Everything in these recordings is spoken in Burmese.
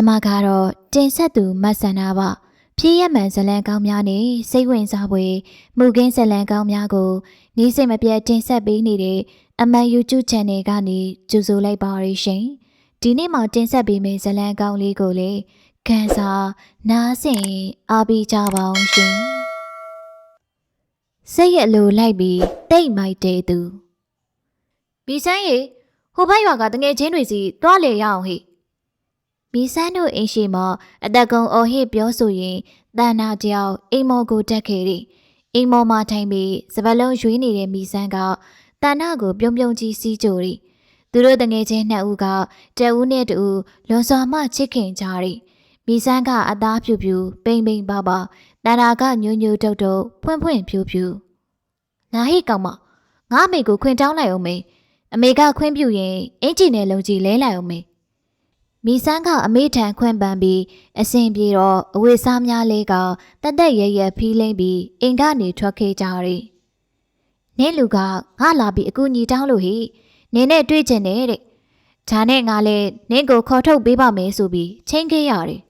ကျမကတော့တင်ဆက်သူမတ်ဆန္ဒပါဖြည့်ရမှန်ဇလံကောင်းများနဲ့စိတ်ဝင်စားဖွယ်မှုကင်းဇလံကောင်းများကိုနေ့စဉ်မပြတ်တင်ဆက်ပေးနေတဲ့အမှန် YouTube Channel ကနေကြိုဆိုလိုက်ပါရရှင်ဒီနေ့မှတင်ဆက်ပေးမယ့်ဇလံကောင်းလေးကိုလည်းခန်းစားနားဆင်အားပေးကြပါအောင်ရှင်စိတ်ရလိုလိုက်ပြီးတိတ်မိုက်တဲ့သူဘီဆန်းရေဟိုဘက်ရွာကတငယ်ချင်းတွေစီတွားလေရအောင်ဟိ မီဆန်းတို့အိမ်ရှိမှအသက်ကုံအော်ဟစ်ပြောဆိုရင်တန်နာတယောက်အိမ်မော်ကိုတက်ခဲ့တယ်။အိမ်မော်မှာထိုင်ပြီးစပလုံးရွေးနေတဲ့မီဆန်းကတန်နာကိုပြုံးပြုံးကြီးစီးကြိုတယ်။သူတို့တငယ်ချင်းနှစ်ဦးကတအဦးနဲ့တဦးလွန်စွာမှချစ်ခင်ကြတယ်။မီဆန်းကအသားဖြူဖြူပိန်ပိန်ပါပါတန်နာကညိုညိုတုတ်တုတ်ဖွင့်ဖွင့်ဖြူဖြူ။နာဟိကောင်မငါအမေကိုခွင်တောင်းလိုက်အောင်မေ။အမေကခွင့်ပြုရင်အင်ဂျင်နဲ့လုံကြီးလဲလိုက်အောင်မေ။ မိဆန်းကအမေထံခွင့်ပန်းပြီးအစဉ်ပြေတော့အဝေစားများလေးကတက်တက်ရရဖီးလိမ့်ပြီးအိမ်ကနေထွက်ခဲ့ကြတယ်။နင်းလူကငါလာပြီးအကူညီတောင်းလို့ဟိနင်းနဲ့တွေ့ကျင်တယ်တဲ့။ဒါနဲ့ငါလည်းနင်းကိုခေါ်ထုတ်ပေးပါမယ်ဆိုပြီးချင်းခဲ့ရတယ်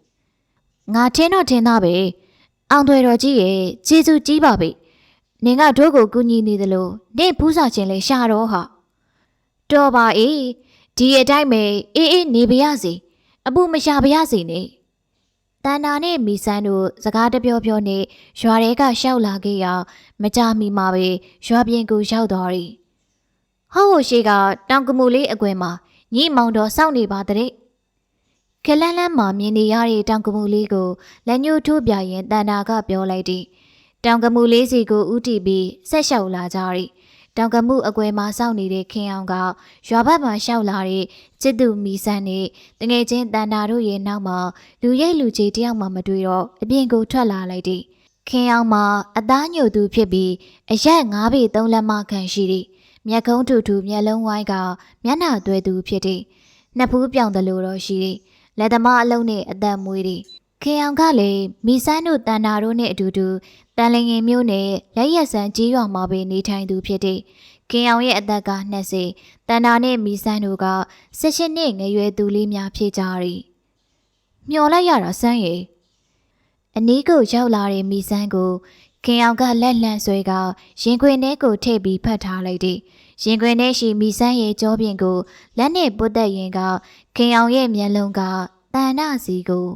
။ငါထင်းတော့ထင်းသားပဲ။အောင်သွယ်တော်ကြီးရဲ့ကျေးဇူးကြီးပါပဲ။နင်ကတို့ကိုကူညီနေသလိုနင့်ဖူးစာချင်းလဲရှာတော့ဟာ။တော်ပါအေး ဒီအတိုင်းပဲအေးအေးနေပါရစေ။အပူမရှာပါရစေနဲ့တန်နာနဲ့မီဆန်းတို့စကားတပြောပြောနဲ့ရွာထဲကရှောက်လာခဲ့ရာမကြမီမှာပဲရွာပြင်ကိုရောက်သွားတယ်ဟောက်ဟိုရှိကတောင်ကမူလေးအကွယ်မှာညီမောင်တော်စောင့်နေပါတဲ့ခလန်းလန်းမှာမြင်နေရတဲ့တောင်ကမူလေးကိုလက်ညှိုးထိုးပြရင်တန်နာကပြောလိုက်တယ်တောင်ကမူလေးစီကိုဥတီပြီးဆက်လျှောက်လာကြတယ် တောင်ကမှုအကွယ်မှာစောင့်နေတဲ့ခင်အောင်ကရွာဘက်မှာရှောက်လာတဲ့ချစ်သူမီဆန်းနဲ့တငယ်ချင်းတန်တာတို့ရဲ့နောက်မှာလူရိတ်လူကြီးတယောက်မှမတွေ့တော့အပြင်ကိုထွက်လာလိုက်တဲ့ခင်အောင်မှာအသားညိုသူဖြစ်ပြီးအရက်၅ပေ၃လက်မခန့်ရှိတဲ့မျက်ခုံးထူထူမျက်လုံးဝိုင်းကမျက်နှာသွဲသူဖြစ်တဲ့နှစ်ဖူးပြောင်တယ်လို့တော့ရှိတဲ့လက်သမားအလုံးနဲ့အသက်မွေးတဲ့ခင်အောင်ကလည်းမီဆန်းတို့တန်တာတို့နဲ့အတူတူ တန်လငင်မျိုးနဲ့လက်ရက်ဆန်ကြီးရွာမှာပဲနေထိုင်သူဖြစ်တဲ့ကင်အောင်ရဲ့အသက်က20တန်တာနဲ့မီဆန်းတို့က16နှစ်ငယ်ရွယ်သူလေးများဖြစ်ကြရီမျော်လိုက်ရတာစမ်းရည်အနီးကိုရောက်လာတဲ့မီဆန်းကိုခင်အောင်ကလက်လန့်ဆွဲကရင်ခွင်ထဲကိုထိပ်ပြီးဖတ်ထားလိုက်တဲ့ရင်ခွင်ထဲရှိမီဆန်းရဲ့ကြောပြင်ကိုလက်နဲ့ပုတ်သက်ရင်ကခင်အောင်ရဲ့မျက်လုံးကတန်နာစီကို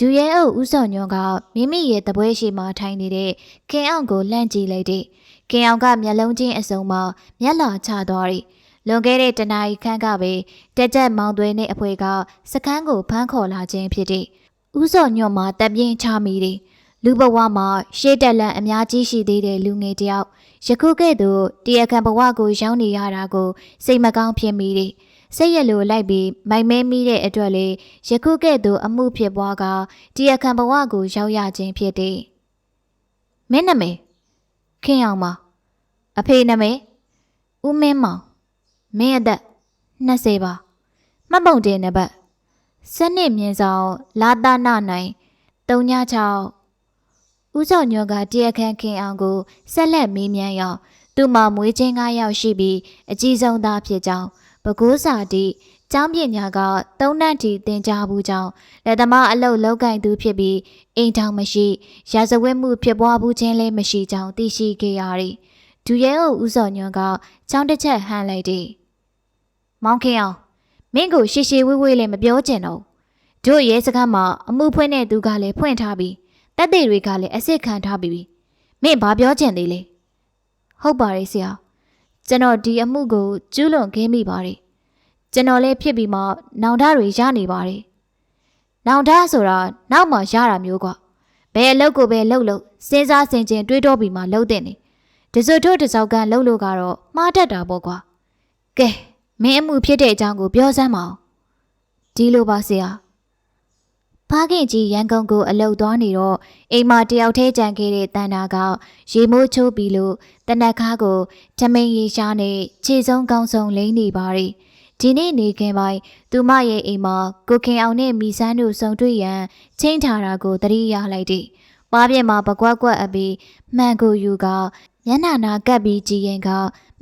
ဒူရဲအုပ်ဦးစောညွန့်ကမိမိရဲ့တပွဲရှိမှထိုင်နေတဲ့ခင်အောင်ကိုလှမ်းကြည့်လိုက်တဲ့ခင်အောင်ကမျက်လုံးချင်းအစုံမှာမျက်လာချသွားတယ်လွန်ခဲ့တဲ့တနာရီခန့်ကပဲတက်တက်မောင်သွဲနဲ့အဖွဲကစကန်းကိုဖမ်းခေါ်လာခြင်းဖြစ်တဲ့ဦးစောညွန့်မှာတပ်ပြင်းချမိတယ်လူဘဝမှာရှေ့တက်လန့်အများကြီးရှိသေးတဲ့လူငယ်တယောက်ယခုကဲ့သို့တရားခံဘဝကိုရောက်နေရတာကိုစိတ်မကောင်းဖြစ်မိတယ် စိတ်ရလိုလိုက်ပြီးမိုင်မဲမိတဲ့အတွက်လေယခုကဲ့သို့အမှုဖြစ်ပွားကတရားခံဘဝကိုရောက်ရခြင်းဖြစ်တယ်။မင်းနာမည်ခင်အောင်ပါအဖေနာမည်ဦးမင်းမောင်မင်းအသက်20ပါမှတ်ပုံတင်နံပါတ်စနစ်မြင်းဆောင်လာတာနာနိုင်36ဦးစောညောကတရားခံခင်အောင်ကိုဆက်လက်မေးမြန်းရောသူ့မှာမွေးချင်း9ယောက်ရှိပြီးအကြီးဆုံးသားဖြစ်ကြောင်း ပဲခူးစာတိကျောင်းပညာကသုံးနှံ့တီသင်ကြားဘူးကြောင်းလက်သမားအလုတ်လောက်ကင်သူဖြစ်ပြီးအိမ်ထောင်မရှိရာဇဝတ်မှုဖြစ်ပွားဘူးခြင်းလည်းမရှိကြောင်းသိရှိခဲ့ရသည်ဒူရဲအုပ်ဦးစောညွန့်ကကျောင်းတစ်ချက်ဟန်လိုက်သည်မောင်ခင်အောင်မင်းကိုရှေရှေဝေးဝေးလည်းမပြောကျင်တော့တို့ရဲစခန်းမှာအမှုဖွင့်တဲ့သူကလည်းဖွင့်ထားပြီးတက်တဲ့တွေကလည်းအစ်စ်ခံထားပြီးမင်းဘာပြောချင်သေးလဲဟုတ်ပါတယ်ဆရာ ကျွန်တော်ဒီအမှုကိုကျူးလွန်ခဲ့မိပါတယ်ကျွန်တော်လည်းဖြစ်ပြီးမှနောင်တတွေရနေပါတယ်နောင်တဆိုတာနောက်မှရတာမျိုးကွာဘယ်အလုပ်ကိုပဲလုပ်လို့စဉ်းစားဆင်ခြင်တွေးတောပြီးမှလုပ်တဲ့နေဒီစုတို့တစောက်ကန်လုပ်လို့ကတော့မှားတတ်တာပေါ့ကွာကဲမင်းအမှုဖြစ်တဲ့အကြောင်းကိုပြောစမ်းပါဦးဒီလိုပါဆရာ ဖားခင်ကြီးရန်ကုန်ကိုအလုတ်သွားနေတော့အိမ်မတယောက်ထဲကြံခဲ့တဲ့တန်တာကရေမိုးချိုးပြီးလို့တနက်ခါကိုထမင်းရီရှားနဲ့ခြေဆုံးကောင်းဆုံးလိမ့်နေပါရီဒီနေ့နေခင်ပိုင်းသူမရဲ့အိမ်မှာကိုခင်အောင်နဲ့မိဆန်းတို့စုံတွေ့ရန်ချင်းထားတာကိုသတိရလိုက်သည်။ပါးပြက်မှာပကွက်ကွက်အပြီးမှန်ကိုယူကမျက်နှာနာကပ်ပြီးကြည်ရင်က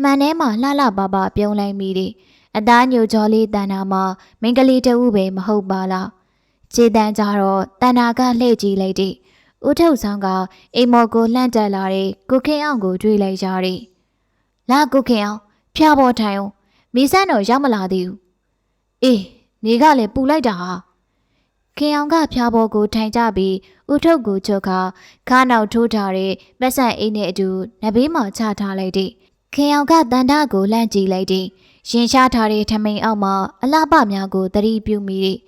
မှန်ထဲမှာလှလှပပပြုံးလိုက်မိသည်။အသားညိုကြောလေးတန်နာမှာမိန်းကလေးတဦးပဲမဟုတ်ပါလား ခြေတန်းကြတော့တန်နာကလှည့်ကြည့်လိုက်တယ်ဦးထုတ်ဆောင်ကအိမ်မော်ကိုလှန့်တက်လာတဲ့ကိုခင်အောင်ကိုတွေ့လိုက်ရတယ်လာကိုခင်အောင်ဖျားပေါ်ထိုင်အောင်မီးစမ်းတော့ရောက်မလာသေးဘူးအေးနေကလည်းပူလိုက်တာဟာခင်အောင်ကဖျားပေါ်ကိုထိုင်ကြပြီးဦးထုတ်ကိုချုပ်ခါခါနောက်ထိုးထားတဲ့ပတ်စံအိတ်နဲ့အတူနဘေးမှာချထားလိုက်တဲ့ခင်အောင်ကတန်တာကိုလှန့်ကြည့်လိုက်တဲ့ရင်ရှားထားတဲ့ထမိန်အောက်မှာအလှပများကိုသတိပြုမိတဲ့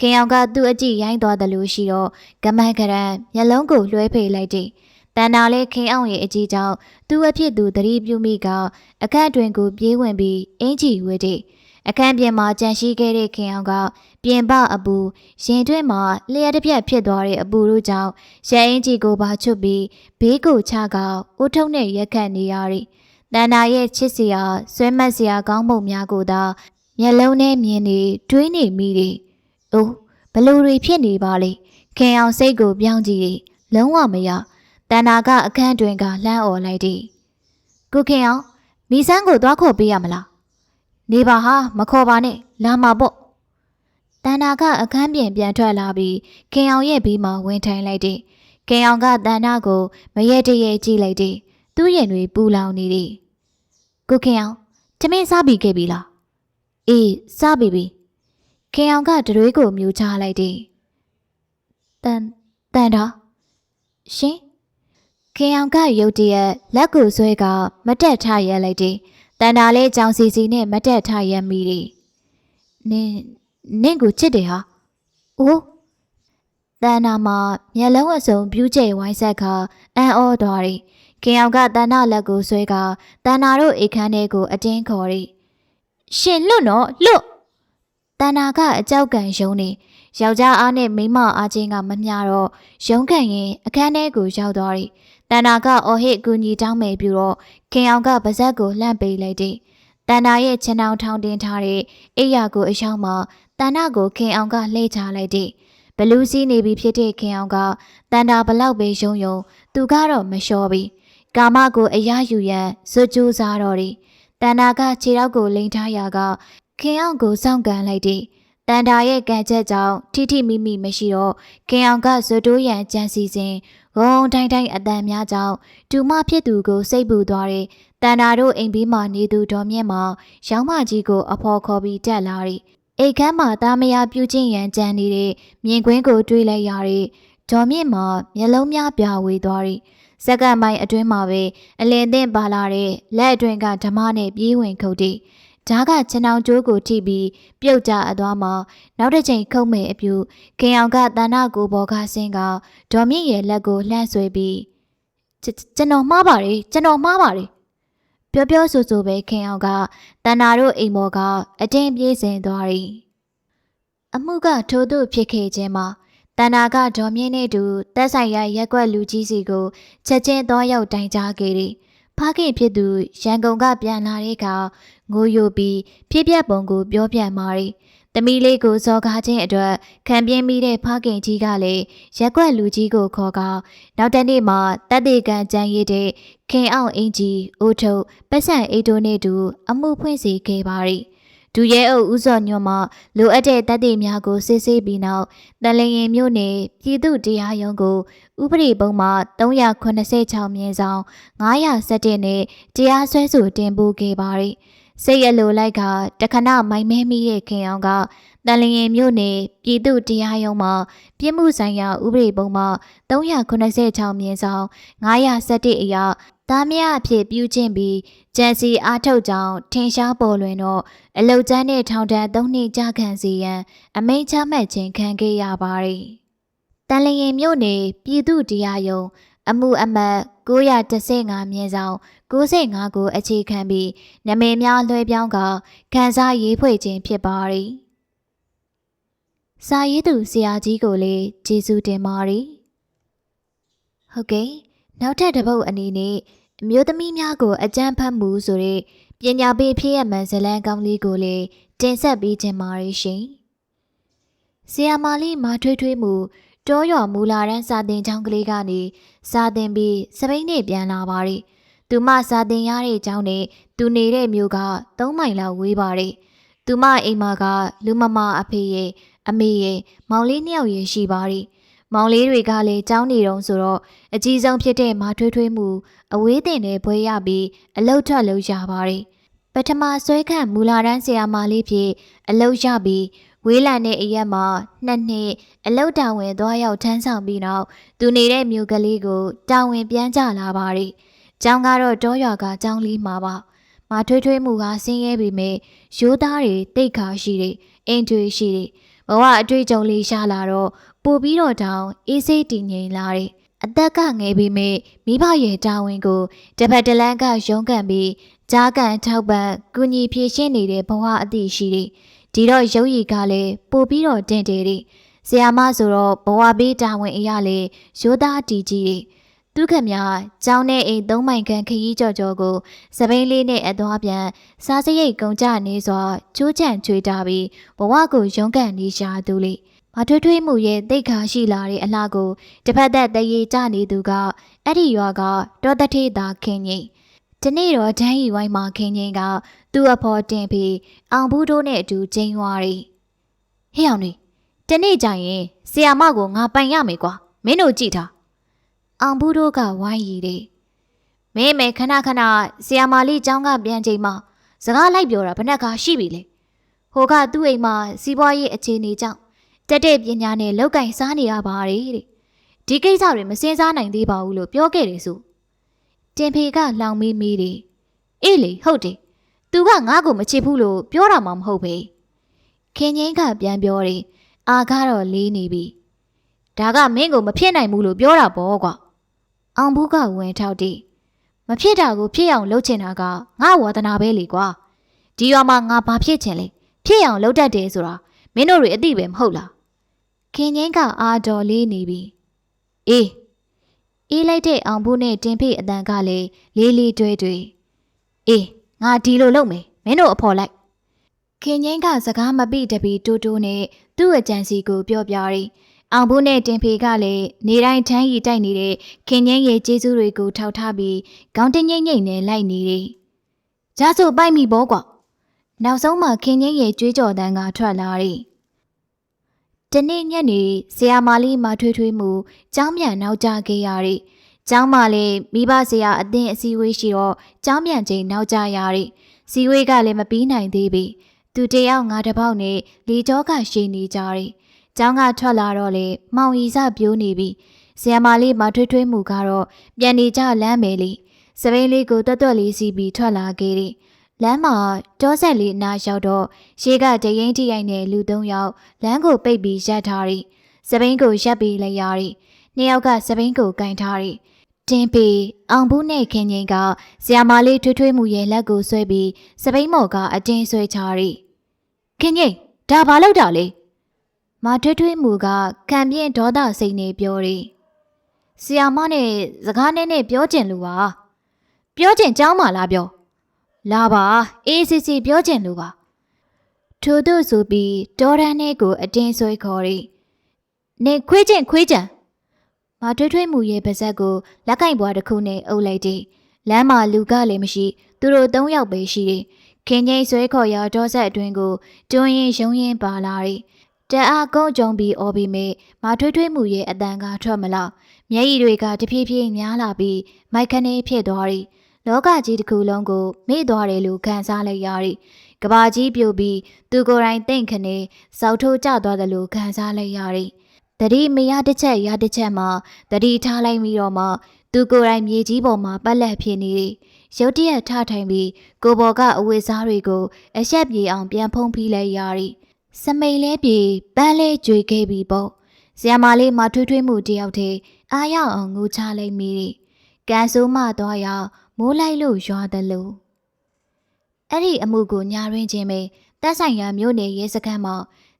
ခင်အောင်ကသူ့အကြည့်ရိုင်းသွားတယ်လို့ရှိတော့ကမန်းကရန်မျက်လုံးကိုလွှဲဖေလိုက်တဲ့တန်တာလဲခင်အောင်ရဲ့အကြည့်ကြောင့်သူ့အဖြစ်သူသတိပြုမိကအခန့်တွင်ကိုပြေးဝင်ပြီးအင်ကြီးဝဲတဲ့အခန်းပြင်မှာကြန့်ရှိခဲ့တဲ့ခင်အောင်ကပြင်ပအပူရင်တွင်းမှာလျှက်တစ်ပြက်ဖြစ်သွားတဲ့အပူတို့ကြောင့်ရဲအင်ကြီးကိုပါချွတ်ပြီးဘေးကိုချကဦးထုံးနဲ့ရက်ခတ်နေရသည်။တန်နာရဲ့ချစ်စရာဆွဲမက်စရာကောင်းပုံများကိုသာမျက်လုံးနဲ့မြင်နေတွေးနေမိတယ်။ အိုးဘလို့တွေဖြစ်နေပါလေ။ခင်အောင်စိတ်ကိုပြောင်းကြည့်တယ်။လုံးဝမရ။တန်နာကအခန်းတွင်ကလှမ်းអော်လိုက်သည်။ကိုခင်အောင်မိဆန်းကိုသွားခေါ်ပေးရမလား။နေပါဟာမခေါ်ပါနဲ့လာမှာပေါ့။တန်နာကအခန်းပြင်ပြန်ထွက်လာပြီးခင်အောင်ရဲ့ဘေးမှာဝင်ထိုင်လိုက်တယ်။ခင်အောင်ကတန်နာကိုမရဲတရဲကြည့်လိုက်တယ်။သူ့ရင်တွေပူလောင်နေတယ်။ကိုခင်အောင်တမင်းစားပြီးခဲ့ပြီလား။အေးစားပြီပြီ။ ခင်အောင်ကတရွေးကိုမြူချလိုက်တယ်။တန်တန်တော့ရှင်ခင်အောင်ကရုတ်တရက်လက်ကိုဆွဲကမတက်ထရက်လိုက်တယ်။တန်တာလေးကြောင်စီစီနဲ့မတက်ထရက်မိတယ်။နင်းနင့်ကိုချစ်တယ်ဟာ။အိုးတန်နာမှာမျက်လုံးအစုံပြူးကျဲဝိုင်းဆက်ခါအန်အောသွားတယ်။ခင်အောင်ကတန်နာလက်ကိုဆွဲကတန်နာတို့အိတ်ခမ်းထဲကိုအတင်းခေါ်တယ်။ရှင်လွတ်နော်လွတ် တန်နာကအကြောက်ကန်ယုံနေယောက်ျားအားနဲ့မိန်းမအားချင်းကမမျှတော့ရုံးကန်ရင်အခန်းထဲကိုရောက်သွားတယ်။တန်နာကအော်ဟစ်ကူညီတောင်းမယ်ပြီးတော့ခင်အောင်ကပါဇက်ကိုလှမ်းပေးလိုက်တယ်။တန်နာရဲ့ခြံအောင်ထောင်တင်ထားတဲ့အိယာကိုအရှောင်းမှာတန်နာကိုခင်အောင်ကလှည့်ချလိုက်တယ်။ဘလူးစီးနေပြီဖြစ်တဲ့ခင်အောင်ကတန်တာဘလောက်ပဲယုံယုံသူကတော့မလျှော်ဘူး။ကာမကိုအရယူရန်စွကြိုးစားတော့တယ်။တန်တာကခြေထောက်ကိုလိန်ထားရာက ခင်အောင်ကိုစောင့်ကန်လိုက်တယ်။တန်တာရဲ့ကံချက်ကြောင့်ထိထိမိမိမရှိတော့ခင်အောင်ကဇွတိုးရန်ကြံစီစဉ်ဂုံတိုင်းတိုင်းအတန်များကြောင့်တူမဖြစ်သူကိုစိတ်ပူသွားတဲ့တန်တာတို့အိမ်ဘေးမှာနေသူတော်မြင့်မှာရောင်းမကြီးကိုအဖော်ခေါ်ပြီးတက်လာတယ်။အိတ်ခမ်းမှာသားမယားပြုချင်းရန်ကြံနေတဲ့မြင်ကွင်းကိုတွေးလိုက်ရတဲ့ဒေါ်မြင့်မှာမျက်လုံးများပြဝေသွားတယ်။စက္ကန့်ပိုင်းအတွင်းမှာပဲအလင်းသင့်ပါလာတဲ့လက်အတွင်းကဓမ္မနဲ့ပြေးဝင်ခုတ်တ ည်ဓာကခြံအောင်ကျိုးကိုထိပြီးပြုတ်ကျအသွားမှာနောက်တစ်ချိန်ခုံမဲ့အပြူခင်အောင်ကတဏ္ဍကိုဘောကဆင်းကဒေါ်မြင့်ရဲ့လက်ကိုလှမ်းဆွဲပြီးကျွန်တော်မှားပါတယ်ကျွန်တော်မှားပါတယ်ပြောပြောဆိုဆိုပဲခင်အောင်ကတဏ္ဍတို့အိမ်မော်ကအတင်းပြေးစင်သွား၏အမှုကထိုးသူဖြစ်ခဲ့ခြင်းမှာတဏ္ဍကဒေါ်မြင့်နဲ့တူတက်ဆိုင်ရရက်ွက်လူကြီးစီကိုချက်ချင်းသွားရောက်တိုင်ကြားခဲ့သည်ဖခင်ဖြစ်သူရန်ကုန်ကပြန်လာတဲ့အခါ ငိုယိုပြီးဖြစ်ပျက်ပုံကိုပြောပြမာရီတမီလေးကိုစော်ကားခြင်းအတွက်ခံပြင်းမိတဲ့ဖခင်ကြီးကလည်းရက်ွက်လူကြီးကိုခေါ်ကနောက်တနေ့မှာတက်တေကန်ကြံရည်တဲ့ခင်အောင်အင်ကြီးအိုးထုတ်ပတ်စံအိတ်တိုနဲ့တူအမှုဖွင့်စီခဲ့ပါရီဒူရဲအုပ်ဦးစောညွန့်မှလိုအပ်တဲ့တပ်တွေများကိုစစ်ဆေးပြီးနောက်တန်လျင်မြို့နယ်ပြည်သူတရားရုံးကိုဥပဒေပုံမှ386မြင်းဆောင်917နဲ့တရားစွဲဆိုတင်ပို့ခဲ့ပါရီ စိတ်ရလိုလိုက်ကတခဏမိုင်မဲမိတဲ့ခင်အောင်ကတန်လျင်မြို့နယ်ပြည်သူတရားရုံးမှာပြစ်မှုဆိုင်ရာဥပဒေပုံမှ386မြင်းဆောင်917အရာသားမရအဖြစ်ပြုကျင့်ပြီးကြံစီအားထုတ်ကြောင်းထင်ရှားပေါ်လွင်တော့အလုတ်ကျန်းတဲ့ထောင်ဒဏ်၃နှစ်ကြာခံစီရန် အမိန့်ချမှတ်ခြင်းခံခဲ့ရပါတယ်။တန်လျင်မြို့နယ်ပြည်သူတရားရုံးအမှုအမှတ် 915မြင်းဆောင်95ကိုအခြေခံပြီးနမည်များလွှဲပြောင်းကခန်းစားရေးဖွဲ့ခြင်းဖြစ်ပါတယ်။စာရေးသူဆရာကြီးကိုလည်းကျေးဇူးတင်ပါတယ်။ဟုတ်ကဲ့နောက်ထပ်တစ်ပုတ်အနေနဲ့အမျိုးသမီးများကိုအကြမ်းဖက်မှုဆိုတဲ့ပညာပေးဖြစ်ရမှန်ဇလန်းကောင်းလေးကိုလည်းတင်ဆက်ပေးခြင်းပါရရှင်။ဆီယာမာလီမာထွေးထွေးမှု တောရွာမူလာရန်စာတင်ချောင်းကလေးကနေစာတင်ပြီးစပိန်နဲ့ပြန်လာပါရီ။သူမစာတင်ရတဲ့အကြောင်းနဲ့သူနေတဲ့မြို့က3မိုင်လောက်ဝေးပါရီ။သူမအိမ်မှာကလူမမအဖေရဲ့အမေရဲ့မောင်လေးနှစ်ယောက်ရဲ့ရှိပါတယ်မောင်လေးတွေကလည်းကြောင်းနေတုံးဆိုတော့အကြီးဆုံးဖြစ်တဲ့မာထွေးထွေးမှုအဝေးတင်တဲ့ဘွဲရပြီးအလုတ်ထွက်လို့ရပါတယ်ပထမဆွဲခန့်မူလာတန်းဆရာမလေးဖြစ်အလုတ်ရပြီး ဝေးလံတဲ့အရက်မှာနှစ်နှစ်အလုတ်တာဝန်သွားရောက်ထမ်းဆောင်ပြီးနောက်သူနေတဲ့မြို့ကလေးကိုတာဝန်ပြန်ကြလာပါတယ်။ကျောင်းကတော့တောရွာကကျောင်းလေးမှာပါ။မာထွေးထွေးမှုကဆင်းရဲပေမဲ့ရိုးသားတွေတိတ်ခါရှိတယ်။အင်ကျွေးရှိတယ်။ဘဝအတွေ့အကြုံလေးရှာလာတော့ပို့ပြီးတော့တောင်အေးစိတ်တည်ငြိမ်လာတယ်။အသက်ကငယ်ပေမဲ့မိဘရဲ့တာဝန်ကိုတစ်ဖက်တစ်လမ်းကရုန်းကန်ပြီးကြားကန်ထောက်ပံ့ကူညီဖြည့်ရှင်းနေတဲ့ဘဝအသည့်ရှိတယ်။ ဒီတော့ရုပ်ရည်ကလည်းပို့ပြီးတော့တင့်တယ်တဲ့။ဆရာမဆိုတော့ဘဝပေးတာဝန်အရာလေရိုးသားတည်ကြီးတယ်။သူခမကျောင်းနဲ့အိမ်သုံးမိုင်ခန့်ခရီးကြော်ကြော်ကိုစပိန်လေးနဲ့အသွားပြန်စားစရိတ်ကုန်ကြနေစွာကျိုးချန့်ချွေတာပြီးဘဝကိုရုန်းကန်နေရှာသူလေမထွေးထွေးမှုရဲ့တိတ်ခါရှိလာတဲ့အလားကိုတစ်ဖက်သက်တရေကြနေသူကအဲ့ဒီရွာကတောတထေသာခင်ကြီး ဒီနေ့တော့ဒန်းရီဝိုင်းမှာခင်ကြီးကသူ့အဖော်တင်ပြီးအောင်ဘူးတို့နဲ့အတူကျင်းသွားတယ်ဟေ့အောင်နေဒီနေ့ကျရင်ဆီယာမကိုငါပိုင်ရမယ်ကွာမင်းတို့ကြည့်ထားအောင်ဘူးတို့ကဝိုင်းရည်တယ်မင်းမေခဏခဏဆီယာမလေးចောင်းကပြန်ချိန်မှာစကားလိုက်ပြောတာဘယ်နှက်ကရှိပြီလေဟိုကသူ့အိမ်မှာစီးပွားရေးအခြေအနေကြောင့်တက်တဲ့ပညာနဲ့လောက်ကင်စားနေရပါတယ်တဲ့ဒီကိစ္စတွေမစင်စားနိုင်သေးပါဘူးလို့ပြောခဲ့တယ်ဆို တင်ဖေကလောင်မီးမီးတယ်အေးလေဟုတ်တယ်သူကငါ့ကိုမချစ်ဘူးလို့ပြောတာမှမဟုတ်ပဲခင်ငိမ့်ကပြန်ပြောတယ်အာကတော့လေးနေပြီဒါကမင်းကိုမဖြစ်နိုင်ဘူးလို့ပြောတာပေါ့ကွာအောင်ဘူးကဝင်ထောက်တယ်မဖြစ်တာကိုဖြစ်အောင်လုပ်ချင်တာကငါဝါသနာပဲလေကွာဒီရွာမှာငါဘာဖြစ်ချင်လဲဖြစ်အောင်လုပ်တတ်တယ်ဆိုတာမင်းတို့တွေအသိပဲမဟုတ်လားခင်ငင်းကအာတော်လေးနေပြီအေး အေးလိုက်တဲ့အောင်ဘူးနဲ့တင်ဖေးအတန်ကလည်းလေးလေးတွဲတွဲအေးငါဒီလိုလုပ်မယ်မင်းတို့အဖော်လိုက်ခင်ငင်းကစကားမပိတပီတူတူနဲ့သူ့အကြံစီကိုပြောပြရီအောင်ဘူးနဲ့တင်ဖေကလည်းနေတိုင်းထမ်းရီတိုက်နေတဲ့ခင်ငင်းရဲ့ကျေးဇူးတွေကိုထောက်ထားပြီးခေါင်းတင်းငိမ့်ငိမ့်နဲ့လိုက်နေတယ်။ဂျာဆိုပိုက်မိဘောကွာ။နောက်ဆုံးမှခင်ငင်းရဲ့ကြွေးကြော်တန်းကထွက်လာတယ်။ ဒီနေ့ညနေဆရာမလေးမထွေးထွေးမှုကျောင်းမြန်နောက်ကျခဲ့ရတဲ့ကျောင်းမလည်းမိဘဆရာအသင်းအစည်းအဝေးရှိတော့ကျောင်းမြန်ချိန်နောက်ကျရတဲ့စီဝေးကလည်းမပြီးနိုင်သေးပြီ။သူတယောက်ငါတစ်ပေါက်နဲ့လေကြောကရှိနေကြတယ်။ကျောင်းကထွက်လာတော့လေမောင်ရီစပြိုးနေပြီ။ဆရာမလေးမထွေးထွေးမှုကတော့ပြန်နေကြလမ်းမယ်လေ။စပိန်လေးကိုတွတ်တွတ်လေးစီးပြီးထွက်လာခဲ့တယ်။ လမ်းမှာတောဆက်လေးအနာရောက်တော့ရှေးကတရင်ထိရိုက်နဲ့လူသုံးယောက်လမ်းကိုပိတ်ပြီးရပ်ထားတယ်။စပိန်ကိုရပ်ပြီးလိုက်ရတယ်။နှစ်ယောက်ကစပိန်ကိုကင်ထားတယ်။တင်းပီအောင်ဘူးနဲ့ခင်ငိန်ကဆီယာမာလေးထွေးထွေးမှုရဲ့လက်ကိုဆွဲပြီးစပိန်မော်ကအတင်းဆွဲချရီခင်ငိန်ဒါဘာလို့တာလဲမထွေးထွေးမှုကခံပြင်းဒေါသစိတ်နဲ့ပြောရီဆီယာမနဲ့စကားနဲ့နဲ့ပြောကျင်လူပါပြောကျင်ကြောင်းမလားပြော လာပါအေးစစ်စစ်ပြောကျင်လူပါထို့သို့ဆိုပြီးဒေါ်ရန်နဲ့ကိုအတင်းဆွဲခေါ်ရီနေခွေးကျင်ခွေးကျန်မထွေးထွေးမှုရဲ့ပါဇက်ကိုလက်ကင်ဘွားတစ်ခုနဲ့အုပ်လိုက်တယ်။လမ်းမှာလူကလည်းမရှိသူတို့သုံးယောက်ပဲရှိတယ်။ခင်ကြီးဆွဲခေါ်ရာဒေါဆက်အတွင်းကိုတွန်းရင်ရုံရင်ပါလာတယ်။တအားကုန်းကြုံပြီးအော်ပြီးမေမထွေးထွေးမှုရဲ့အတန်ကထွက်မလောက်မျက်ရည်တွေကတဖြည်းဖြည်းများလာပြီးမိုက်ခနဲဖြစ်သွားတယ်။ လောကကြီးတစ်ခုလုံးကိုမေ့သွားတယ်လို့ခံစားလိုက်ရတယ်။ကဘာကြီးပြိုပြီးသူကိုယ်တိုင်တင့်ခနဲစောက်ထိုးကျသွားတယ်လို့ခံစားလိုက်ရတယ်။တတိမရတစ်ချက်ရတစ်ချက်မှတတိထားလိုက်ပြီးတော့မှသူကိုယ်တိုင်မြေကြီးပေါ်မှာပတ်လက်ဖြစ်နေတယ်။ရုတ်တရက်ထထိုင်ပြီးကိုဘော်ကအဝတ်စားတွေကိုအဆက်ပြေအောင်ပြန်ဖုံးဖိလိုက်ရသည်။စမိန်လဲပြေပန်းလဲကြွေခဲ့ပြီးပေါ့။ဇယမာလေးမထွေးထွေးမှုတယောက်တည်းအားရအောင်ငိုချလိုက်မိတယ်။ကန်ဆိုးမသွားရ မိုးလိုက်လို့ရွာတယ်လို့အဲ့ဒီအမှုကိုညာရင်းချင်းပဲတက်ဆိုင်ရာမြို့နယ်ရဲစခန်းမှာ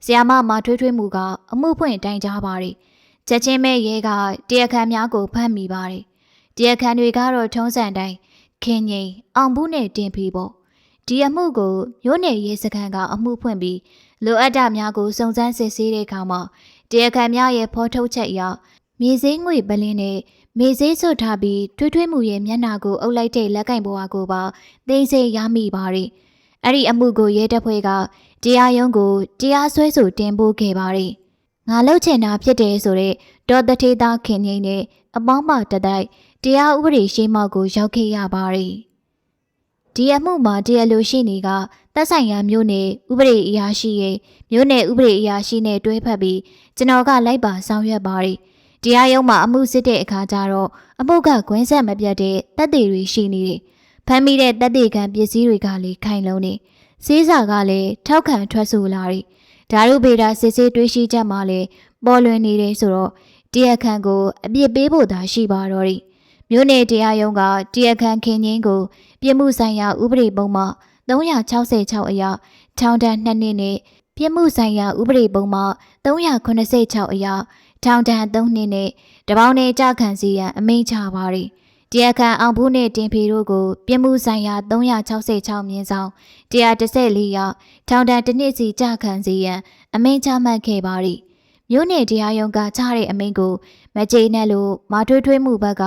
ဆီယာမမထွေးထွေးမှုကအမှုဖွင့်တိုင်ကြားပါတယ်။ချက်ချင်းမဲ့ရဲကတရားခံများကိုဖမ်းမိပါတယ်။တရားခံတွေကတော့ထုံးစံတိုင်းခင်ငိန်အောင်ဘူးနဲ့တင်ဖီပေါ့။ဒီအမှုကိုမြို့နယ်ရဲစခန်းကအမှုဖွင့်ပြီးလိုအပ်တာများကိုစုံစမ်းစစ်ဆေးတဲ့အခါမှာတရားခံများရဲ့ဖော်ထုတ်ချက်အရ မြေစင်းငွေပလင်းနဲ့မေစည်းဆွတ်ထားပြီးထွေးထွေးမှုရဲ့မျက်နှာကိုအုပ်လိုက်တဲ့လက်ကင်ဘွားကိုပါသိသိရမိပါတယ်အဲ့ဒီအမှုကိုရဲတပ်ဖွဲ့ကတရားရုံးကိုတရားစွဲဆိုတင်ပို့ခဲ့ပါတယ်ငါလှုပ်ချင်တာဖြစ်တယ်ဆိုတဲ့ဒေါ်တထေသားခင်ငိမ့်နဲ့အပေါင်းမတတိုက်တရားဥပဒေရှင်းမောက်ကိုရောက်ခဲ့ရပါတယ်ဒီအမှုမှာတရားလိုရှိနေကသက်ဆိုင်ရာမျိုးနယ်ဥပဒေအရာရှိရဲ့မျိုးနယ်ဥပဒေအရာရှိနဲ့တွဲဖက်ပြီးကျွန်တော်ကလိုက်ပါဆောင်ရွက်ပါတယ် တရားရုံးမှာအမှုစစ်တဲ့အခါကျတော့အမှုကခွင်းဆက်မပြတ်တဲ့တပ်တွေတွေရှိနေတယ်ဖမ်းမိတဲ့တပ်တွေခံပစ္စည်းတွေကလည်းခိုင်လုံးနေစေးစာကလည်းထောက်ခံထွက်ဆိုလာတယ်ဓာရုဗေဒစစ်ဆေးတွေးရှိချက်မှလည်းပေါ်လွင်နေတယ်ဆိုတော့တရားခံကိုအပြစ်ပေးဖို့သာရှိပါတော့တယ်မြို့နယ်တရားရုံးကတရားခံခင်ချင်းကိုပြစ်မှုဆိုင်ရာဥပဒေပုံမှ366အရထောင်ဒဏ်2နှစ်နဲ့ပြစ်မှုဆိုင်ရာဥပဒေပုံမှ386အရ ထောင်ဒဏ်3နှစ်နဲ့တပေါင်းနဲ့ကြခံစီရန်အမိန့်ချပါတယ်။တရားခံအောင်ဘူးနဲ့တင်ဖီတို့ကိုပြစ်မှုဆိုင်ရာ366မြင်းဆောင်114ရထောင်ဒဏ်တစ်နှစ်စီကြခံစီရန်အမိန့်ချမှတ်ခဲ့ပါတယ်။မြို့နယ်တရားရုံးကချတဲ့အမိန့်ကိုမကြေနပ်လို့မထွေးထွေးမှုဘက်က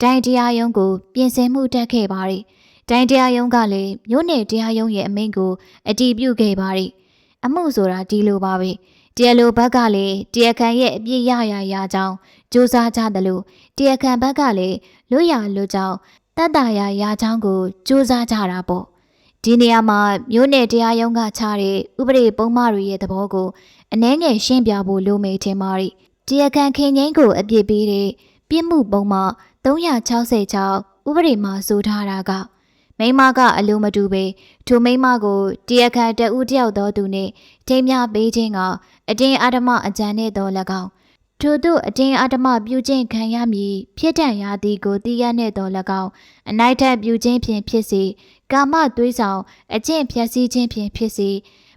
တိုင်းတရားရုံးကိုပြင်ဆင်မှုတက်ခဲ့ပါတယ်။တိုင်းတရားရုံးကလည်းမြို့နယ်တရားရုံးရဲ့အမိန့်ကိုအတည်ပြုခဲ့ပါတယ်။အမှုဆိုတာဒီလိုပါပဲ။ တရားလိုဘက်ကလည်းတရားခံရဲ့အပြစ်ရရရကြောင်းစူးစမ်းကြတယ်လို့တရားခံဘက်ကလည်းလွတ်ရလွတ်ကြောင်းတတ်တာရရကြောင်းကိုစူးစမ်းကြတာပေါ့။ဒီနေရာမှာမြို့နယ်တရားရုံးကချတဲ့ဥပဒေပုံမှန်တွေရဲ့သဘောကိုအနှဲငယ်ရှင်းပြဖို့လိုမေထင်ပါရီတရားခံခင်ငိမ့်ကိုအပြစ်ပေးတဲ့ပြစ်မှုပုံမှန်366ဥပဒေမှာဆိုထားတာက မိမကအလိုမတူပေထိုမိမကိုတရားခံတဦးတယောက်သောသူနှင့်ထိမ်းမြပေးခြင်းကအတင်းအဓမ္မအကြံနဲ့တော်၎င်းထို့သို့အတင်းအဓမ္မပြုခြင်းခံရမည်ဖြစ်တန်ရာသည်ကိုသိရနှင့်တော်၎င်းအနိုင်ထက်ပြုခြင်းဖြင့်ဖြစ်စေကာမသွေးဆောင်အကျင့်ဖြည့်ဆည်းခြင်းဖြင့်ဖြစ်စေ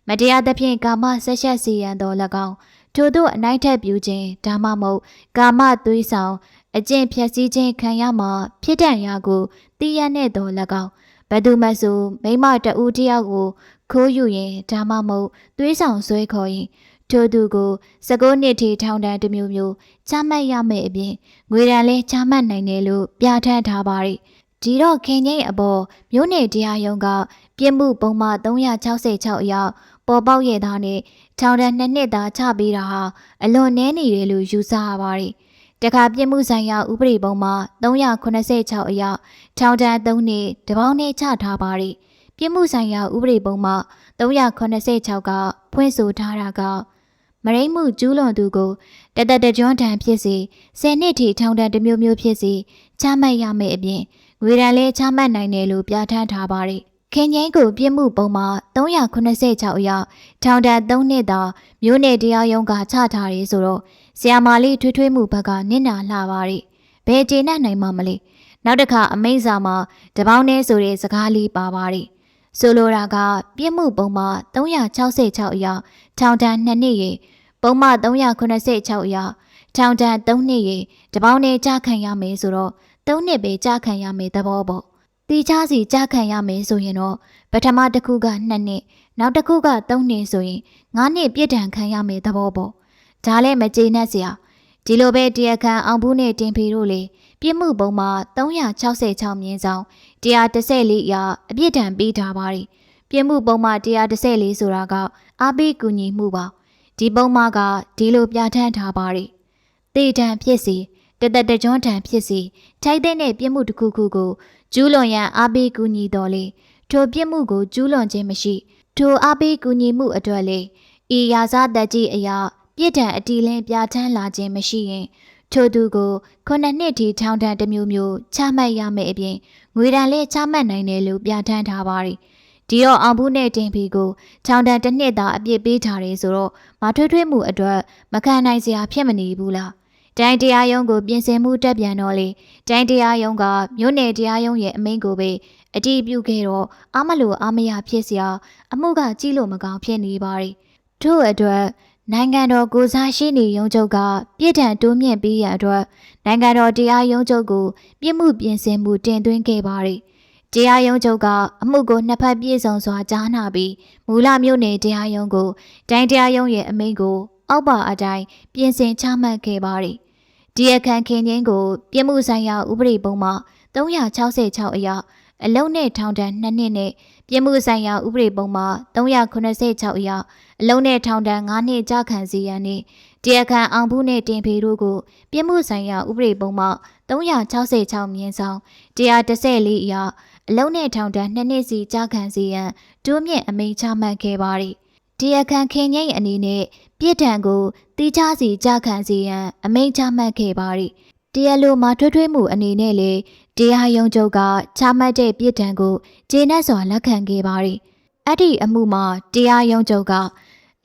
မတရားသဖြင့်ကာမဆက်ဆက်စီရန်တော်၎င်းထို့သောအနိုင်ထက်ပြုခြင်းဒါမှမဟုတ်ကာမသွေးဆောင်အကျင့်ဖြည့်ဆည်းခြင်းခံရမှာဖြစ်တန်ရာကိုသိရနှင့်တော်၎င်း ဘယ်သူမှဆိုမိမတဦးတယောက်ကိုခိုးယူရင်ဒါမှမဟုတ်သွေးဆောင်ဆွဲခေါ်ရင်ထိုသူကို19နှစ်ထိထောင်ဒဏ်တစ်မျိုးမျိုးချမှတ်ရမယ့်အပြင်ငွေဒဏ်လည်းချမှတ်နိုင်တယ်လို့ပြဋ္ဌာန်းထားပါတယ်ဒီတော့ခင်ကြီးအပေါ်မြို့နယ်တရားရုံးကပြစ်မှုပုံမှန်366အရပေါ်ပေါက်ရသားနဲ့ထောင်ဒဏ်နှစ်နှစ်သာချပေးတာဟာအလွန်နည်းနေတယ်လို့ယူဆရပါတယ်။ တခါပြစ်မှုဆိုင်ရာဥပဒေပုံမှာ386အရထောင်ဒဏ်3နှစ်တပေါင်းနဲ့ချထားပါတယ်။ပြစ်မှုဆိုင်ရာဥပဒေပုံမှာ386ကဖွင့်ဆိုထားတာကမရိမ့်မှုကျူးလွန်သူကိုတသက်တကြွတံဖြစ်စေ10နှစ်ထိထောင်ဒဏ်တစ်မျိုးမျိုးဖြစ်စေချမှတ်ရမယ့်အပြင်ငွေဒဏ်လည်းချမှတ်နိုင်တယ်လို့ပြဋ္ဌာန်းထားပါတယ်။ခင်ငိမ့်ကိုပြစ်မှုပုံမှာ386အရထောင်ဒဏ်3နှစ်သာမြို့နယ်တရားရုံးကချထားရဲဆိုတော့ ဆီယာမာလေးထွေးထွေးမှုဘက်ကနစ်နာလှပါတယ်။ဘယ်ကျေနပ်နိုင်မှမလဲ။နောက်တစ်ခါအမိန့်စာမှာတပေါင်းနဲ့ဆိုတဲ့စကားလေးပါပါတယ်။ဆိုလိုတာကပြစ်မှုပုံမှာ366အရထောင်ဒဏ်2နှစ်ရေပုံမှ386အရထောင်ဒဏ်3နှစ်ရေတပေါင်းနဲ့ကြခံရမယ်ဆိုတော့3နှစ်ပဲကြခံရမယ်သဘောပေါ့တီချစီကြခံရမယ်ဆိုရင်တော့ပထမတစ်ခုက2နှစ်နောက်တစ်ခုက3နှစ်ဆိုရင်9နှစ်ပြစ်ဒဏ်ခံရမယ်သဘောပေါ့ ဒါလည်းမကျေနပ်စရာဒီလိုပဲတရားခံအောင်ဘူးနဲ့တင်ဖီတို့လေပြစ်မှုပုံမှာ366မြင်းဆောင်114ရာအပြစ်ဒဏ်ပေးထားပါတယ်ပြစ်မှုပုံမှာ114ဆိုတာကအာပိကူညီမှုပါဒီပုံမှာကဒီလိုပြဋ္ဌာန်းထားပါတယ်တေတံဖြစ်စီတသက်တကြွတံဖြစ်စီထိုက်တဲ့ပြစ်မှုတစ်ခုခုကိုကျူးလွန်ရန်အာပိကူညီတော်လေထိုပြစ်မှုကိုကျူးလွန်ခြင်းမရှိ ထိုအာပိကူညီမှုအတွက်လေဤရာဇသက်ကြီးအရာ ပြစ်ဒဏ်အတီလင်းပြဋ္ဌာန်းလာခြင်းမရှိရင်ထိုသူကိုခုနှစ်နှစ်ထိထောင်ဒဏ်တစ်မျိုးမျိုးချမှတ်ရမယ့်အပြင်ငွေဒဏ်လည်းချမှတ်နိုင်တယ်လို့ပြဋ္ဌာန်းထားပါတယ်။ဒီတော့အောင်ဘူးနဲ့တင်ဖီကိုထောင်ဒဏ်တစ်နှစ်သာအပြစ်ပေးထားတယ်ဆိုတော့မထွေးထွေးမှုအတွက်မခံနိုင်စရာဖြစ်မနေဘူးလား။တိုင်းတရားရုံးကိုပြင်ဆင်မှုတက်ပြန်တော့လေတိုင်းတရားရုံးကမြို့နယ်တရားရုံးရဲ့အမိန့်ကိုပဲအတည်ပြုခဲ့တော့အမလို့အမရဖြစ်စရာအမှုကကြီးလို့မကောင်းဖြစ်နေပါ रे ထို့အတွက် နိုင်ငံတော်ကိုစားရှိနေရုံးချုပ်ကပြည်ထံတိုးမြင့်ပြီးရအတွက်နိုင်ငံတော်တရားရုံးချုပ်ကိုပြည်မှုပြင်ဆင်မှုတင်သွင်းခဲ့ပါ रे တရားရုံးချုပ်ကအမှုကိုနှစ်ဖက်ပြည့်စုံစွာကြားနာပြီးမူလမြို့နယ်တရားရုံးကိုတိုင်းတရားရုံးရဲ့အမိန့်ကိုအောက်ပါအတိုင်းပြင်ဆင်ချမှတ်ခဲ့ပါ रे ဒီအခန့်ခင်ချင်းကိုပြည်မှုဆိုင်ရာဥပဒေပုံမှာ366အရအလုံးနဲ့ထောင်ဒဏ်2နှစ်နဲ့ပြည်မှုဆိုင်ရာဥပဒေပုံမှာ386အရ အလုံးနဲ့ထောင်ဒဏ်9နှစ်ကြာခံစီရန်နဲ့တရားခံအောင်ဘူးနဲ့တင်ဖေတို့ကိုပြည်မှုဆိုင်ရာဥပဒေပုံမှာ366မြင်းဆောင်114အရအလုံးနဲ့ထောင်ဒဏ်2နှစ်စီကြာခံစီရန်တိုးမြင့်အမိန့်ချမှတ်ခဲ့ပါသည်တရားခံခင်ငိမ့်အနေနဲ့ပြစ်ဒဏ်ကိုတိကျစီကြာခံစီရန်အမိန့်ချမှတ်ခဲ့ပါသည်တရားလိုမှာထွေးထွေးမှုအနေနဲ့လေတရားရုံးချုပ်ကချမှတ်တဲ့ပြစ်ဒဏ်ကိုကျေနပ်စွာလက်ခံခဲ့ပါသည်အဲ့ဒီအမှုမှာတရားရုံးချုပ်က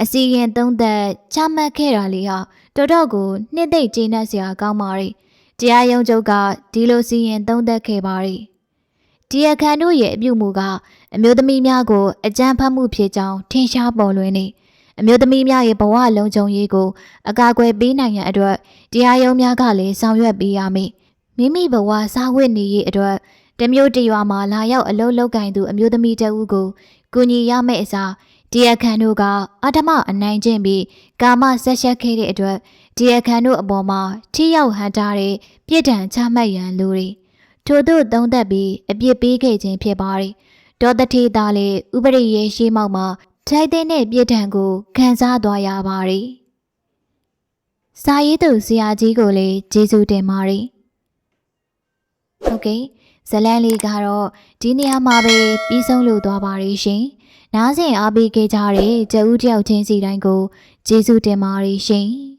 အစီရင်သုံးသက်ချမှတ်ခဲ့တာလေဟာတော်တော်ကိုနှစ်သိမ့်ကျေနပ်စရာကောင်းပါသည်တရားရုံးချုပ်ကဒီလိုစီရင်သုံးသက်ခဲ့ပါသည်တရားခံတို့ရဲ့အပြုမူကအမျိုးသမီးများကိုအကြမ်းဖက်မှုဖြစ်ကြောင်းထင်ရှားပေါ်လွင်နေအမျိုးသမီးများရဲ့ဘဝလုံခြုံရေးကိုအကာအကွယ်ပေးနိုင်ရန်အတွက်တရားရုံးများကလည်းဆောင်ရွက်ပေးရမည်မိမိဘဝစားဝတ်နေရေးအတွက်တစ်မျိုးတစ်ရွာမှာလာရောက်အလုပ်လုပ်ကင်သူအမျိုးသမီးတဦးကိုကူညီရမယ့်အစား တရားခံတို့ကအဓမ္မအနိုင်ကျင့်ပြီးကာမဆက်ရှက်ခဲ့တဲ့အတွက်တရားခံတို့အပေါ်မှာထိရောက်ဟန်တာတဲ့ပြစ်ဒဏ်ချမှတ်ရန်လိုတယ်ထို့သို့သုံးသက်ပြီးအပြစ်ပေးခဲ့ခြင်းဖြစ်ပါတယ်ဒေါ်တထေသားလည်းဥပဒေရေးရှိမောက်မှာထိုက်တဲ့ပြစ်ဒဏ်ကိုခံစားသွားရပါတယ်စာရေးသူဆရာကြီးကိုလည်းကျေးဇူးတင်ပါတယ်ဟုတ်ကဲ့ဇလန်လေးကတော့ဒီနေရာမှာပဲပြီးဆုံးလို့သွားပါရရှင်။ နားဆင်အားပေးခဲ့ကြတဲ့ကြက်ဦးတယောက်ချင်းစီတိုင်းကိုကျေးဇူးတင်ပါတယ်ရှင်။